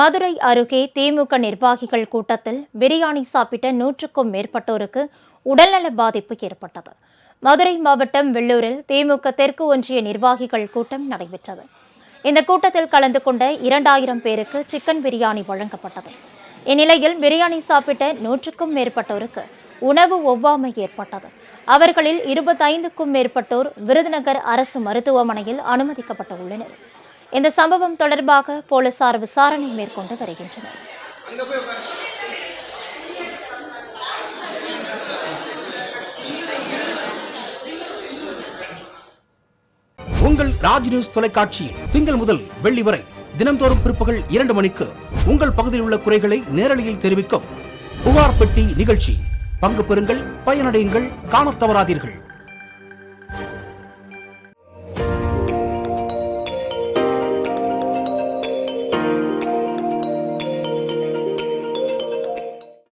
மதுரை அருகே திமுக நிர்வாகிகள் கூட்டத்தில் பிரியாணி சாப்பிட்ட நூற்றுக்கும் மேற்பட்டோருக்கு உடல்நல பாதிப்பு ஏற்பட்டது. மதுரை மாவட்டம் வெள்ளூரில் திமுக தெற்கு ஒன்றிய நிர்வாகிகள் கூட்டம் நடைபெற்றது. இந்த கூட்டத்தில் கலந்து கொண்ட இரண்டாயிரம் பேருக்கு சிக்கன் பிரியாணி வழங்கப்பட்டது. இந்நிலையில் பிரியாணி சாப்பிட்ட நூற்றுக்கும் மேற்பட்டோருக்கு உணவு ஒவ்வாமை ஏற்பட்டது. அவர்களில் இருபத்தைந்துக்கும் மேற்பட்டோர் விருதுநகர் அரசு மருத்துவமனையில் அனுமதிக்கப்பட்டுள்ளனர். இந்த சம்பவம் தொடர்பாக போலீசார் விசாரணை மேற்கொண்டு வருகின்றனர். உங்கள் ராஜ் நியூஸ் தொலைக்காட்சியில் திங்கள் முதல் வெள்ளி வரை தினம்தோறும் பிற்பகல் இரண்டு மணிக்கு உங்கள் பகுதியில் உள்ள குறைகளை நேரலையில் தெரிவிக்கும் புகார் பெட்டி நிகழ்ச்சி. பங்கு பெறுங்கள் பயனடையுங்கள் காணத் தவறாதீர்கள்.